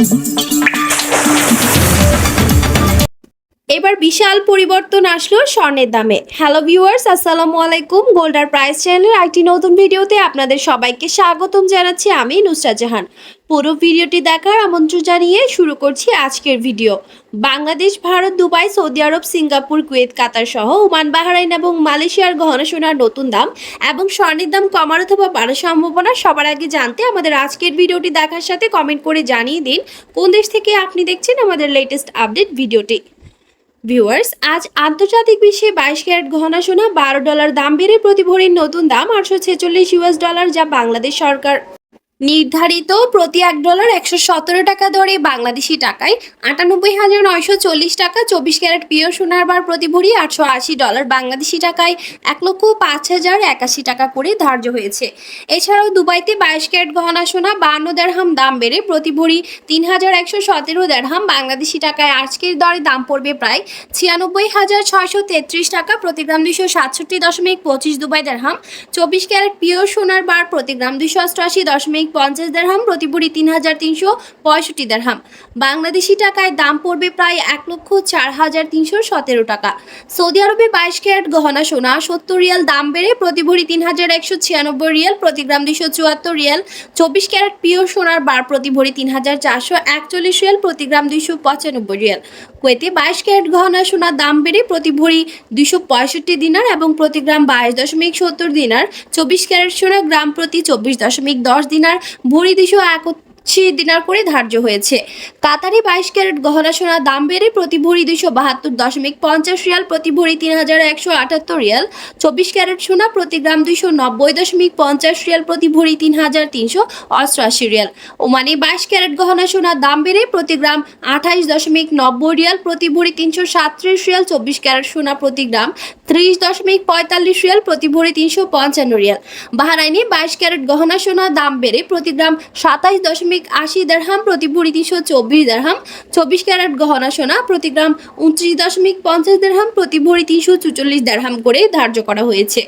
Thank mm -hmm. you. এবার বিশাল পরিবর্তন আসলো স্বর্ণের দামে। হ্যালো ভিউয়ার্স আসসালামু আলাইকুম। গোল্ডার প্রাইস চ্যানেলের একটি নতুন ভিডিওতে আপনাদের সবাইকে স্বাগতম জানাচ্ছি আমি নুসরাত জাহান। পুরো ভিডিওটি দেখার আমন্ত্রণ জানিয়ে শুরু করছি আজকের video. Bangladesh, Bharat, Dubai, Saudi Arab, Singapore, Kuwait, Qatar সহ ওমান, বাহরাইন এবং মালয়েশিয়ার গহনা সোনার নতুন দাম এবং স্বর্ণের দাম কমার অথবা বাড়ার সম্ভাবনা সবার আগে জানতে আমাদের আজকের ভিডিওটি দেখার সাথে কমেন্ট করে জানিয়ে দিন। কোন দেশ থেকে আপনি দেখছেন আমাদের লেটেস্ট আপডেট ভিডিওটি? ভিউয়ার্স আজ আন্তর্জাতিক বিশ্বে বাইশ ক্যারেট গহনা সোনা বারো ডলার দাম বেড়ে প্রতি ভরির নতুন দাম আটশো ছেচল্লিশ ইউএস ডলার যা বাংলাদেশ সরকার। নির্ধারিত প্রতি এক ডলার একশো সতেরো টাকা দরে বাংলাদেশি টাকায় আটানব্বই হাজার নয়শো চল্লিশ টাকা চব্বিশ ক্যারেট পিওর সোনার বার প্রতি ভরি আটশো আশি ডলার বাংলাদেশি টাকায় এক লক্ষ পাঁচ হাজার একাশি টাকা করে ধার্য হয়েছে। এছাড়াও দুবাইতে বাইশ ক্যারেট গহনা সোনা বান্ন দেড়হাম দাম বেড়ে প্রতি ভরি তিন হাজার একশো সতেরো দেড়হাম বাংলাদেশি টাকায় আজকের দরে দাম পড়বে প্রায় ছিয়ানব্বই হাজার ছয়শো তেত্রিশ টাকা প্রতি গ্রাম দুইশো সাতষট্টি দশমিক পঁচিশ দুবাই দেড়হাম, চব্বিশ ক্যারেট পিওর সোনার বার প্রতি গ্রাম দুইশো অষ্টআশি দশমিক পঞ্চাশ দেড়হাম প্রতি ভরি তিন হাজার তিনশো পঁয়ষট্টি দেড়হাম। বাংলাদেশি টাকায় দাম পড়বে প্রায় এক লক্ষ চার হাজার তিনশো সতেরো টাকা। সৌদি আরবে বাইশ ক্যারেট গহনা সোনা, সত্তর রিয়াল দাম বেড়ে প্রতি ভরি তিন হাজার একশো ছিয়ানব্বই রিয়াল, প্রতি গ্রাম দুইশো চুয়াত্তর রিয়াল, চব্বিশ ক্যারেট পিওর সোনার বার প্রতি ভরি তিন হাজার চারশো একচল্লিশ রিয়াল, প্রতি গ্রাম দুইশো পঁচানব্বই রিয়াল। কুয়েতে বাইশ ক্যারেট গহনা সোনার দাম বেড়ে প্রতি ভরি দুশো পঁয়ষট্টি দিনার এবং প্রতি গ্রাম বাইশ দশমিক সত্তর দিনার চব্বিশ ক্যারেট সোনা গ্রাম প্রতি চব্বিশ দশমিক দশ দিনার ভরি দুশো একত্রিশ দিনার করে ধার্য হয়েছে। কাতারে বাইশ ক্যারেট গহনা সোনার দাম বেড়ে প্রতি ভরি দুইশো বাহাত্তর দশমিক পঞ্চাশ রিয়াল, প্রতি ভরি তিন হাজার একশো আটাত্তর রিয়াল। চব্বিশ ক্যারেট সোনা প্রতি গ্রাম দুইশো নব্বই দশমিক পঞ্চাশ রিয়াল, প্রতি ভরি তিন হাজার তিনশো অষ্টআশি রিয়াল। ওমানে বাইশ ক্যারেট গহনা সোনার দাম বেড়ে প্রতি গ্রাম আঠাইশ দশমিক নব্বই রিয়াল, প্রতি ভরি তিনশো সাতত্রিশ রিয়াল। চব্বিশ ক্যারেট সোনা প্রতি গ্রাম ত্রিশ দশমিক পঁয়তাল্লিশ রিয়াল, প্রতি ভরি তিনশো পঞ্চান্ন রিয়াল। বাহারাইনে বাইশ ক্যারেট গহনা সোনার দাম বেড়ে প্রতি গ্রাম সাতাইশ দশমিক আশি দেড়হাম, প্রতি ভরি তিনশো চব্বিশ দেড়হাম। চব্বিশ ক্যারেট গহনা সোনা, প্রতি গ্রাম উনত্রিশ দশমিক পঞ্চাশ দেড়হাম, প্রতি ভরি তিনশো চুচল্লিশ দেড়হাম করে ধার্য করা হয়েছে।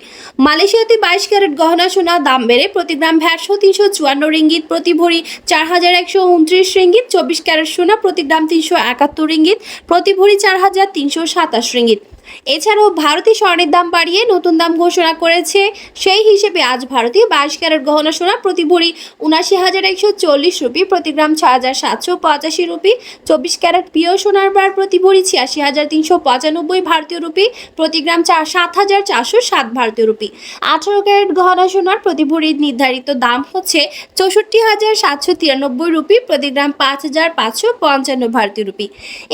মালয়েশিয়াতে বাইশ ক্যারেট গহনা সোনা দাম বেড়ে প্রতি গ্রাম ভ্যাটশো তিনশো চুয়ান্ন রিঙ্গিত, প্রতি ভরি চার হাজার একশো উনত্রিশ রিঙ্গিত, চব্বিশ ক্যারেট সোনা, প্রতি গ্রাম তিনশো একাত্তর রিঙ্গিত, প্রতি ভরি চার হাজার তিনশো সাতাশ রিঙ্গিত। এছাড়াও ভারতীয় স্বর্ণের দাম বাড়িয়ে নতুন দাম ঘোষণা করেছে। সেই হিসেবে আজ ভারতীয় বাইশ ক্যারেট গহনা সোনা প্রতি ভরি উনাশি হাজার একশো চল্লিশ রুপি, প্রতি গ্রাম ছ হাজার সাতশো পঁচাশি রুপি, চব্বিশ ক্যারেট পিও সোনার বার প্রতি ভরি ছিয়াশি হাজার তিনশো পঁচানব্বই ভারতীয় রুপি, প্রতি গ্রাম চার সাত হাজার চারশো সাত ভারতীয় রুপি। আঠারো ক্যারেট গহনা সোনার প্রতি ভরির নির্ধারিত দাম হচ্ছে চৌষট্টি হাজার সাতশো তিরানব্বই রুপি, প্রতি গ্রাম পাঁচ হাজার পাঁচশো পঞ্চান্ন ভারতীয় রুপি।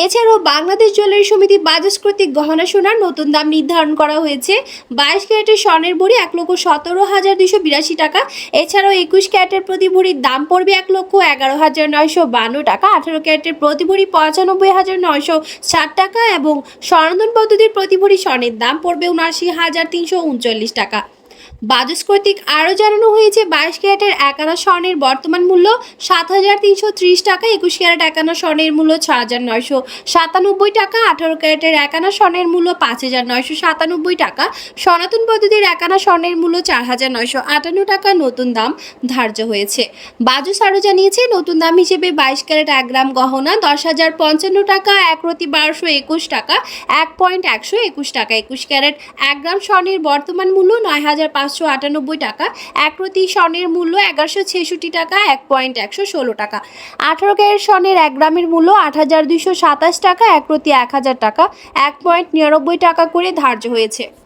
এছাড়াও বাংলাদেশ জুয়েলারি সমিতি বাজাজ কর্তৃক গহনা সোনার নতুন দাম নির্ধারণ করা হয়েছে। বাইশ ক্যারেটের স্বর্ণের ভরি এক লক্ষ সতেরো হাজার দুশো বিরাশি টাকা। এছাড়াও একুশ ক্যারেটের প্রতি ভরির দাম পড়বে এক লক্ষ এগারো হাজার নয়শো বান্ন টাকা। আঠারো ক্যারেটের প্রতি ভরি পঁচানব্বই হাজার নয়শো ষাট টাকা এবং স্বর্ণধন পদ্ধতির প্রতি ভরি স্বর্ণের দাম পড়বে উনআশি হাজার তিনশো উনচল্লিশ টাকা। বাজাজ কর্তৃক আরও জানানো হয়েছে, বাইশ ক্যারেটের একানা স্বর্ণের বর্তমান মূল্য সাত হাজার তিনশো ত্রিশ টাকা, একুশ ক্যারেট একানা স্বর্ণের মূল্য ছ হাজার নয়শো সাতানব্বই টাকা, আঠারো ক্যারেটের একানা স্বর্ণের মূল্য পাঁচ হাজার নয়শো সাতানব্বই টাকা, সনাতন পদ্ধতির একানা স্বর্ণের মূল্য চার হাজার নয়শো আটান্ন টাকা নতুন দাম ধার্য হয়েছে। বাজস আরও জানিয়েছে, নতুন দাম হিসেবে বাইশ ক্যারেট এক গ্রাম গহনা দশ হাজার পঞ্চান্ন টাকা, এক প্রতি বারোশো একুশ টাকা, এক পয়েন্ট একশো একুশ টাকা, একুশ ক্যারেট এক গ্রাম স্বর্ণের বর্তমান মূল্য নয় হাজার পাঁচশো আটানব্বই টাকা এক প্রতি স্বর্ণের মূল্য এগারোশো ছেষট্টি টাকা, এক পয়েন্ট একশো ষোলো টাকা। আঠারো ক্যারেট স্বর্ণের এক গ্রামের মূল্য আট হাজার দুইশো সাতাশ টাকা এক প্রতি এক হাজার টাকা, এক পয়েন্ট নিরানব্বই টাকা করে ধার্য হয়েছে।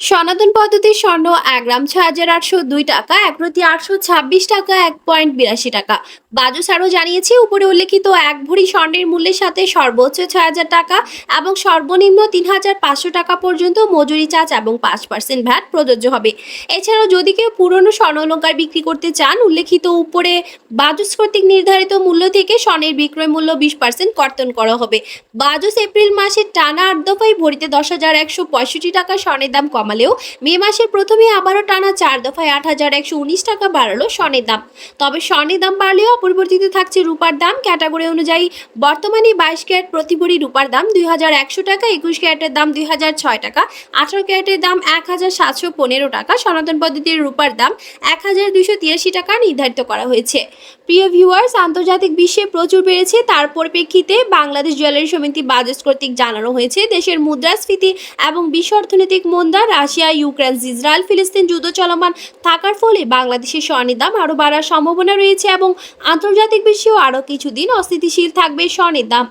সনাতন পদ্ধতির স্বর্ণ এক গ্রাম ছ হাজার আটশো দুই টাকা, এক প্রতি আটশো ছাব্বিশ টাকা, এক পয়েন্ট বিরাশি টাকা। বাজুস আরও জানিয়েছে, উপরে উল্লেখিত এক ভরি স্বর্ণের মূল্যের সাথে সর্বোচ্চ ছয় হাজার টাকা এবং সর্বনিম্ন তিন হাজার পাঁচশো টাকা পর্যন্ত মজুরি চার্জ এবং পাঁচ পার্সেন্ট ভ্যাট প্রযোজ্য হবে। এছাড়াও যদি কেউ পুরনো স্বর্ণলঙ্কার বিক্রি করতে চান, উল্লেখিত উপরে বাজুস কর্তৃক নির্ধারিত মূল্য থেকে স্বর্ণের বিক্রয় মূল্য বিশ পার্সেন্ট কর্তন করা হবে। বাজুস এপ্রিল মাসে টানা আট দফায় ভরিতে দশ হাজার একশো পঁয়ষট্টি টাকা স্বর্ণের দাম কমালেও মে মাসের প্রথমে আবারও টানা চার দফায় আট হাজার একশো উনিশ টাকা বাড়ালো স্বর্ণের দাম। তবে স্বর্ণের দাম বাড়লেও অপরিবর্তিত থাকছে রূপার দাম। ক্যাটাগরি অনুযায়ী বর্তমানে বাইশ ক্যারেট প্রতি ভরি রূপার দাম দুই হাজার একশো টাকা, একুশ ক্যারেটের দাম দুই হাজার ছয় টাকা, আঠারো ক্যারেটের দাম এক হাজার সাতশো পনেরো টাকা, সনাতন পদ্ধতির রূপার দাম এক হাজার দুশো তিরাশি টাকা নির্ধারিত করা হয়েছে। প্রিয় ভিউয়ার্স, আন্তর্জাতিক বিশ্বে প্রচুর বেড়েছে। তার পরিপ্রেক্ষিতে বাংলাদেশ জুয়েলারি সমিতি বাজেট কর্তৃক জানানো হয়েছে। দেশের মুদ্রাস্ফীতি এবং বিশ্ব অর্থনৈতিক মন্দা রাশিয়া, ইউক্রেন, ইসরায়েল, ফিলিস্তিন যুদ্ধ চলমান। থাকার ফলে বাংলাদেশের স্বর্ণের দাম আরও বাড়ার সম্ভাবনা রয়েছে এবং আন্তর্জাতিক বিশ্বেও আরও কিছুদিন অস্থিতিশীল থাকবে স্বর্ণের দাম।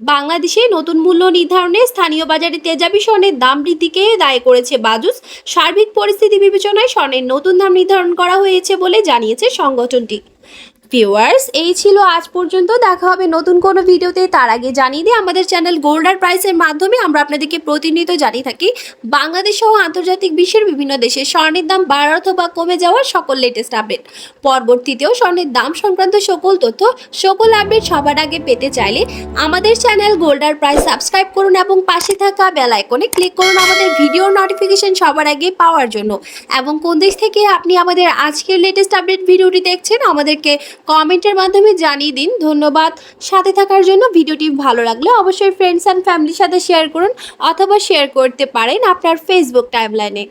বাংলাদেশে নতুন মূল্য নির্ধারণে স্থানীয় বাজারে তেজাবি স্বর্ণের দাম বৃদ্ধিকে দায় করেছে বাজুস। সার্বিক পরিস্থিতি বিবেচনায় স্বর্ণের নতুন দাম নির্ধারণ করা হয়েছে বলে জানিয়েছে সংগঠনটি। ভিউয়ার্স এই ছিল আজ পর্যন্ত। দেখা হবে নতুন কোনো ভিডিওতে। তার আগে জানিয়ে দিই, আমাদের চ্যানেল গোল্ডার প্রাইসের মাধ্যমে আমরা আপনাদেরকে প্রতিনিয়ত জানিয়ে থাকি, বাংলাদেশ সহ আন্তর্জাতিক বিশ্বের বিভিন্ন দেশে স্বর্ণের দাম বাড়া অথবা কমে যাওয়ার সকল লেটেস্ট আপডেট পরবর্তীতেও স্বর্ণের দাম সংক্রান্ত সকল তথ্য, সকল আপডেট সবার আগে পেতে চাইলে আমাদের চ্যানেল গোল্ডার প্রাইস সাবস্ক্রাইব করুন এবং পাশে থাকা বেল আইকনে ক্লিক করুন আমাদের ভিডিও নোটিফিকেশন সবার আগে পাওয়ার জন্য। এবং কোন দেশ থেকে আপনি আমাদের আজকের লেটেস্ট আপডেট ভিডিওটি দেখছেন, আমাদেরকে কমেন্টের মাধ্যমে জানিয়ে দিন। ধন্যবাদ। সাথে থাকার জন্য ভিডিওটি ভালো লাগলে অবশ্যই ফ্রেন্ডস অ্যান্ড ফ্যামিলির সাথে শেয়ার করুন অথবা শেয়ার করতে পারেন আপনার ফেসবুক টাইমলাইনে